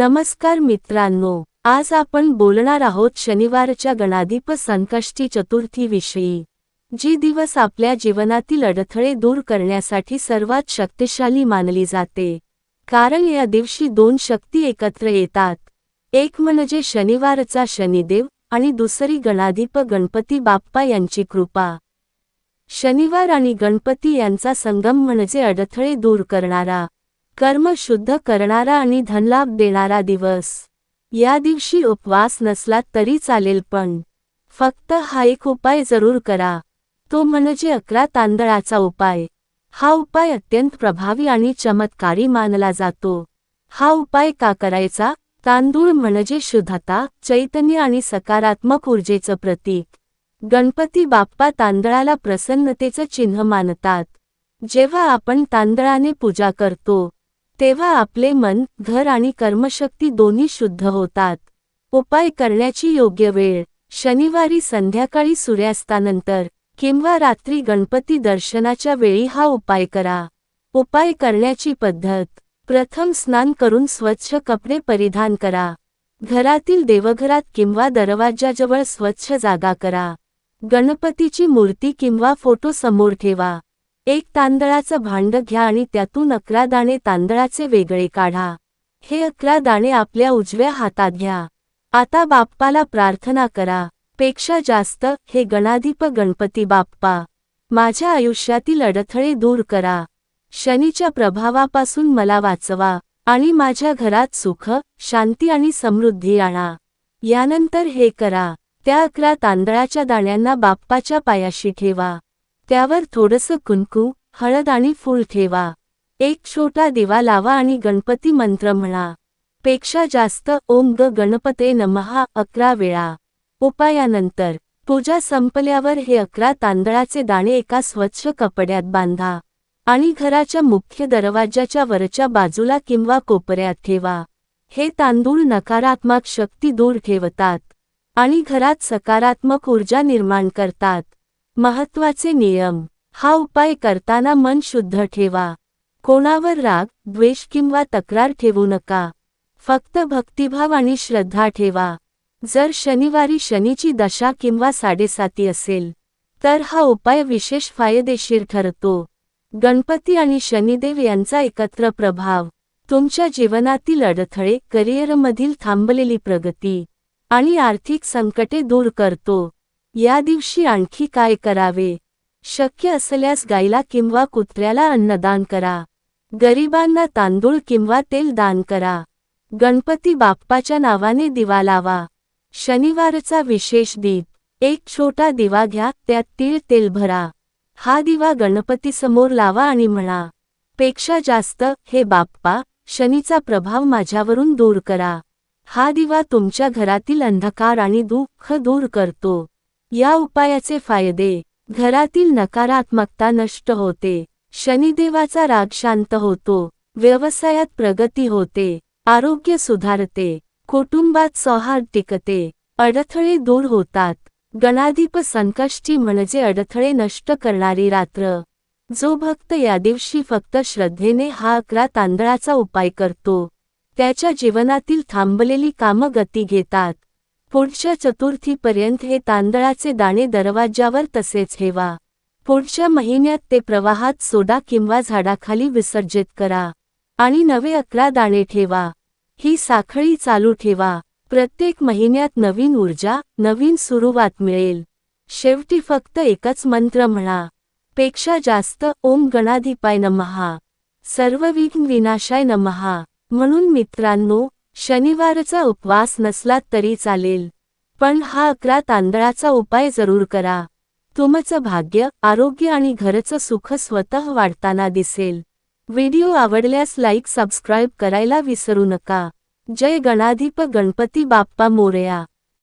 नमस्कार मित्रांनो आज आपण बोलणार आहोत शनिवारच्या गणाधीप संकष्टी चतुर्थीविषयी जी दिवस आपल्या जीवनातील अडथळे दूर करण्यासाठी सर्वात शक्तिशाली मानली जाते. कारण या दिवशी दोन शक्ती एकत्र येतात. एक म्हणजे शनिवारचा शनिदेव आणि दुसरी गणाधीप गणपती बाप्पा यांची कृपा. शनिवार आणि गणपती यांचा संगम म्हणजे अडथळे दूर करणारा कर्म शुद्ध करणारा आणि धनलाभ देणारा दिवस. या दिवशी उपवास नसला तरी चालेल पण फक्त हा एक उपाय जरूर करा. तो म्हणजे अकरा तांदळाचा उपाय. हा उपाय अत्यंत प्रभावी आणि चमत्कारी मानला जातो. हा उपाय का करायचा? तांदूळ म्हणजे शुद्धता चैतन्य आणि सकारात्मक ऊर्जेचं प्रतीक. गणपती बाप्पा तांदळाला प्रसन्नतेचं चिन्ह मानतात. जेव्हा आपण तांदळाने पूजा करतो तेव्हा आपले मन घर आणि कर्मशक्ती दोन्ही शुद्ध होतात. उपाय करण्याची योग्य वेळ. शनिवारी संध्याकाळी सूर्यास्तानंतर किंवा रात्री गणपती दर्शनाच्या वेळी हा उपाय करा. उपाय करण्याची पद्धत. प्रथम स्नान करून स्वच्छ कपडे परिधान करा. घरातील देवघरात किंवा दरवाजाजवळ स्वच्छ जागा करा. गणपतीची मूर्ती किंवा फोटो समोर ठेवा. एक तांदळाचं भांड घ्या आणि त्यातून अकरा दाणे तांदळाचे वेगळे काढा. हे अकरा दाणे आपल्या उजव्या हातात घ्या. आता बाप्पाला प्रार्थना करा. पेक्षा जास्त हे गणाधिप गणपती बाप्पा. माझ्या आयुष्यातील अडथळे दूर करा. शनीच्या प्रभावापासून मला वाचवा आणि माझ्या घरात सुख शांती आणि समृद्धी आणा. यानंतर हे करा. त्या अकरा तांदळाच्या दाण्यांना बाप्पाच्या पायाशी ठेवा. त्यावर थोडंसं कुंकू हळद आणि फूल ठेवा. एक छोटा दिवा लावा आणि गणपती मंत्र म्हणा. पेक्षा जास्त ओम ग गणपते नमहा अकरा वेळा. उपायानंतर पूजा संपल्यावर हे अकरा तांदळाचे दाणे एका स्वच्छ कपड्यात बांधा आणि घराच्या मुख्य दरवाजाच्या वरच्या बाजूला किंवा कोपऱ्यात ठेवा. हे तांदूळ नकारात्मक शक्ती दूर ठेवतात आणि घरात सकारात्मक ऊर्जा निर्माण करतात. महत्त्वाचे नियम. हा उपाय करताना मन शुद्ध ठेवा. कोणावर राग द्वेष किंवा तक्रार ठेवू नका. फक्त भक्तिभाव आणि श्रद्धा ठेवा. जर शनिवारी शनीची दशा किंवा साडेसाती असेल तर हा उपाय विशेष फायदेशीर ठरतो. गणपती आणि शनिदेव यांचा एकत्र प्रभाव तुमच्या जीवनातील अडथळे करिअरमधील थांबलेली प्रगती आणि आर्थिक संकटे दूर करतो. या दिवशी आणखी काय करावे? शक्य असल्यास गायला किंवा कुत्र्याला अन्नदान करा. गरिबांना तांदूळ किंवा तेल दान करा. गणपती बाप्पाच्या नावाने दिवा लावा. शनिवारचा विशेष दीप. एक छोटा दिवा घ्या त्यात तीळ तेल भरा. हा दिवा गणपतीसमोर लावा आणि म्हणा पेक्षा जास्त हे बाप्पा शनीचा प्रभाव माझ्यावरून दूर करा. हा दिवा तुमच्या घरातील अंधकार आणि दुःख दूर करतो. या उपायाचे फायदे. घरातील नकारात्मकता नष्ट होते. शनिदेवाचा राग शांत होतो. व्यवसायात प्रगती होते. आरोग्य सुधारते. कुटुंबात सौहार्द टिकते. अडथळे दूर होतात. गणाधिप संकष्टी म्हणजे अडथळे नष्ट करणारी रात्र. जो भक्त या दिवशी फक्त श्रद्धेने हा अकरा तांदळाचा उपाय करतो. त्याच्या जीवनातील थांबलेली कामं गती घेतात. पुढच्या चतुर्थीपर्यंत हे तांदळाचे दाणे दरवाजावर तसेच ठेवा. पुढच्या महिन्यात ते प्रवाहात सोडा किंवा झाडाखाली विसर्जित करा. आणि नवे अकरा दाणे ठेवा. ही साखळी चालू ठेवा. प्रत्येक महिन्यात नवीन ऊर्जा नवीन सुरुवात मिळेल. शेवटी फक्त एकच मंत्र म्हणा. पेक्षा जास्त ओम गणाधिपाय नमहा सर्व विघ्न विनाशाय नमहा म्हणून मित्रांनो शनिवारचा उपवास नसला तरी चालेल. पण हा अकरा तांदळाचा उपाय जरूर करा. तुमचं भाग्य आरोग्य आणि घरचं सुख स्वतः वाढताना दिसेल. व्हिडिओ आवडल्यास लाईक सबस्क्राईब करायला विसरू नका. जय गणाधिप गणपती बाप्पा मोरया.